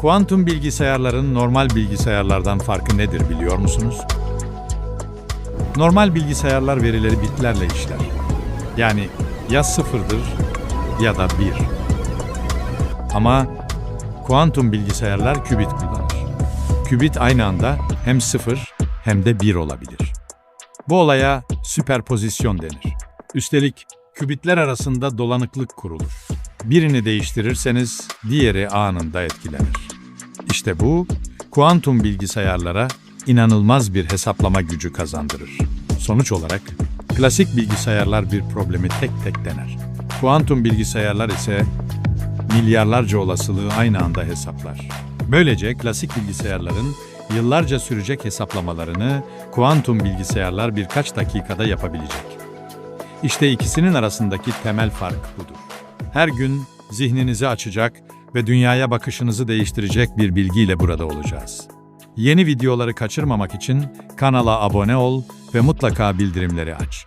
Kuantum bilgisayarların normal bilgisayarlardan farkı nedir biliyor musunuz? Normal bilgisayarlar verileri bitlerle işler. Yani ya sıfırdır ya da bir. Ama kuantum bilgisayarlar kübit kullanır. Kübit aynı anda hem sıfır hem de bir olabilir. Bu olaya süperpozisyon denir. Üstelik kübitler arasında dolanıklık kurulur. Birini değiştirirseniz diğeri anında etkilenir. İşte bu, kuantum bilgisayarlara inanılmaz bir hesaplama gücü kazandırır. Sonuç olarak, klasik bilgisayarlar bir problemi tek tek dener. Kuantum bilgisayarlar ise milyarlarca olasılığı aynı anda hesaplar. Böylece klasik bilgisayarların yıllarca sürecek hesaplamalarını kuantum bilgisayarlar birkaç dakikada yapabilecek. İşte ikisinin arasındaki temel fark budur. Her gün zihninizi açacak ve dünyaya bakışınızı değiştirecek bir bilgiyle burada olacağız. Yeni videoları kaçırmamak için kanala abone ol ve mutlaka bildirimleri aç.